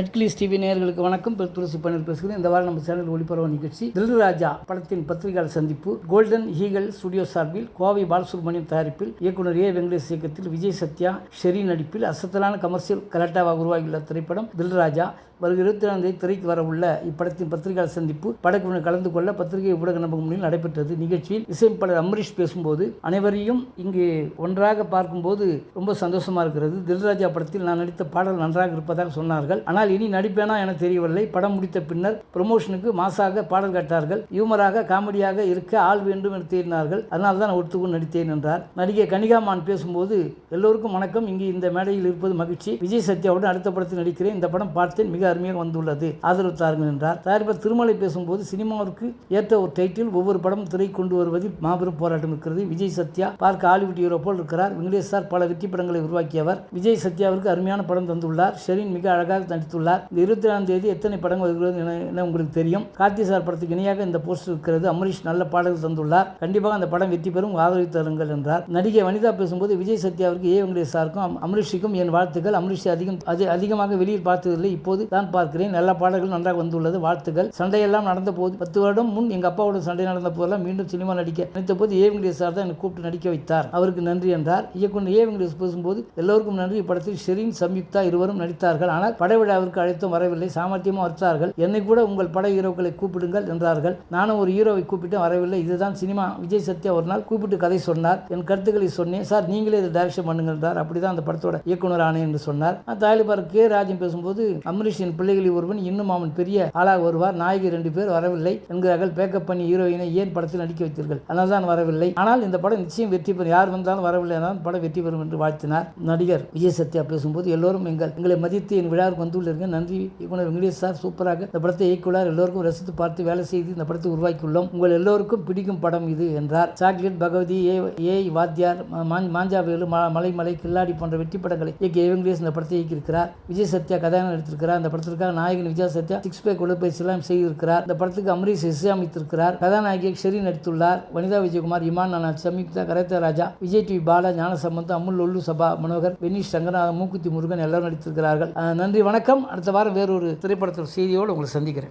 நெட்கிளிஸ் TV நேர்களுக்கு வணக்கம். துளசி பன்னீர் பேசுகிறேன். இந்த வாரம் நம்ம சேனல் ஒளிபரவ நிகழ்ச்சி தில்ராஜா படத்தின் பத்திரிகையாளர் சந்திப்பு கோல்டன் ஹீகல் ஸ்டுடியோ சார்பில் கோவை பாலசுப்ரமணியம் தயாரிப்பில் இயக்குனர் ஏ. வெங்கடேஷ் இயக்கத்தில் விஜய் சத்யா ஷெரி நடிப்பில் அசத்தலான கமர்ஷியல் கலட்டாவாக உருவாகியுள்ள திரைப்படம் தில் வரும் இருபத்தி நாலாம் தேதி திரைக்கு வரவுள்ள இப்படத்தின் பத்திரிகையாளர் சந்திப்பு படக்குழுவினர் கலந்து கொள்ள பத்திரிகை ஊடக நம்பகம் முன்னில் நடைபெற்றது. நிகழ்ச்சியில் இசையமைப்பாளர் அம்பரீஷ் பேசும்போது அனைவரையும் இங்கு ஒன்றாக பார்க்கும்போது ரொம்ப சந்தோஷமாக இருக்கிறது. தில்ராஜா படத்தில் நான் நடித்த பாடல் நன்றாக இருப்பதாக சொன்னார்கள். ஆனால் இனி நடிப்பேனா என தெரியவில்லை. படம் முடித்த பின்னர் ப்ரமோஷனுக்கு மாசாக பாடல் கேட்டார்கள். ஹியூமராக காமெடியாக இருக்க ஆள் வேண்டும் என்று தேடினார்கள். அதனால தான் நான் நடித்தேன் என்றார். நடிகை கனிகாமான் பேசும்போது எல்லோருக்கும் வணக்கம். இங்கு இந்த மேடையில் இருப்பது மகிழ்ச்சி. விஜய் சத்யாவுடன் அடுத்த படத்தில் நடிக்கிறேன். இந்த படம் பார்த்தேன். மிக அருமையாக வந்துள்ளது. ஆதரவு தாருங்கள் என்றார். தயாரிப்பாளர் திருமலை பேசும்போது சினிமாவிற்கு ஏற்ற ஒரு டைட்டில் ஒவ்வொரு படம் திரை கொண்டு வருவதில் மாபெரும் போராட்டம் இருக்கிறது. விஜய் சத்யா பார்க்க ஹாலிவுட் ஹீரோ போல் இருக்கிறார். வெங்கடேஷ் சார் பல வெற்றி படங்களை உருவாக்கியவர். விஜய் சத்யாவிற்கு அருமையான படம் தந்துள்ளார். ஷெரீன் மிக அழகாக நடித்துள்ளார். இந்த இருபத்தி ஏழாம் தேதி எத்தனை படங்கள் வருகிறது என என உங்களுக்கு தெரியும். கார்த்தி சார் படத்துக்கு இணையாக இந்த போஸ்டர் இருக்கிறது. அமரீஷ் நல்ல பாடல்கள் தந்துள்ளார். கண்டிப்பாக அந்த படம் வெற்றி பெறும். ஆதரவு தருங்கள் என்றார். நடிகை வனிதா பேசும்போது விஜய் சத்யாவிற்கு ஏ வெங்கடேஷ் சாருக்கும் அமரீஷுக்கும் என் வாழ்த்துக்கள். அமரீஷ் அதிகம் அது அதிகமாக வெளியில் பார்த்ததில்லை. இப்போது தான் பார்க்கிறேன். நல்ல பாடல்கள் நன்றாக வந்துள்ளது. வாழ்த்துக்கள். சண்டையெல்லாம் நடந்த போது பத்து வருடம் முன் எங்க அப்பாவோட சண்டை நடந்த போதெல்லாம் மீண்டும் சினிமா நடிக்க நினைத்த போது ஏ. வெங்கடேஷ் சார் தான் என்னை கூப்பிட்டு நடிக்க வைத்தார். அவருக்கு நன்றி என்றார். இயக்குனர் ஏ. வெங்கடேஷ் பேசும்போது எல்லோருக்கும் நன்றி. இப்படத்தில் ஷெரீன் சம்யுக்தா இருவரும் நடித்தார்கள். ஆனால் பட விழாவிற்கு அழைத்தும் வரவில்லை. சாமர்த்தியமாக வைத்தார்கள் என்னை கூட உங்கள் பட ஹீரோக்களை கூப்பிடுங்கள் என்றார்கள். நானும் ஒரு ஹீரோவை கூப்பிட்டு வரவில்லை. இதுதான் சினிமா. விஜய் சத்யா ஒரு நாள் கூப்பிட்டு கதை சொன்னார். என் கருத்துக்களை சொன்னேன். சார் நீங்களே இதை டைரக்ஷன் பண்ணுங்கள் என்றார். அப்படிதான் அந்த படத்தோட இயக்குனர் ஆனேன் என்று சொன்னார். தாலிபார் கே. ராஜன் பேசும்போது அம்ரீஷின் பிள்ளைகளில் ஒருவன் இன்னும் அவன் பெரிய ஆளாக வருவார். நாயகி ரெண்டு பேர் வரவில்லை என்கிறார்கள். பேக்கப் பண்ணி ஹீரோயினை ஏன் படத்தில் நடிக்க வைத்தீர்கள்? அதனால் தான் வரவில்லை. ஆனால் இந்த படம் நிச்சயம் வெற்றி பெறும். யார் வந்தாலும் வரவில்லை என்றால் படம் வெற்றி பெறும் என்று வாழ்த்தினார் நடிகர் விஜய் சத்யா. பேசும்போது எல்லோரும் எங்கள் எங்களை மதித்து என் விழாவுக்கு வந்துள்ளீர்கள் நன்றி. இயக்குனர் வெங்கடேஷ் சார் சூப்பராக இந்த படத்தை இயக்குள்ளார் எல்லோருக்கும் ரசித்து பார்த்து வேலை செய்து இந்த படத்தை உருவாக்கியுள்ளோம். உங்கள் எல்லோருக்கும் பிடிக்கும் படம் இது என்றார். சாக்லேட் பகவதி ஏ ஏய் வாத்தியார் மாஞ்சாவேலு மலை மலைமலை கில்லாடி போன்ற வெற்றி படங்களை இயக்கிய வெங்கடேஷ் இந்த படத்தை இயக்கியிருக்கிறார். விஜய் சத்யா கதாநாயகன் அந்த படம் படத்திற்காக நாயகன் விஜய் சத்யா சிக்ஸ் பேக் உடற்பயிற்சி எல்லாம் செய்திருக்கிறார். இந்த படத்துக்கு அமரீஷ் இசையமைத்திருக்கிறார். கதாநாயகி ஷெரி நடித்துள்ளார். வனிதா விஜயகுமார் இமான் நானா சம்யுக்தா கரேத்த ராஜா விஜய் டிவி பாலா ஞானசம்பந்தம் அமுல் லொல்லு சபா மனோகர் பெனிஷ் ரங்கநாதன் மூக்குத்தி முருகன் எல்லாரும் நடித்திருக்கிறார்கள். நன்றி வணக்கம். அடுத்த வாரம் வேறொரு திரைப்படத்தில் செய்தியோடு உங்களை சந்திக்கிறேன்.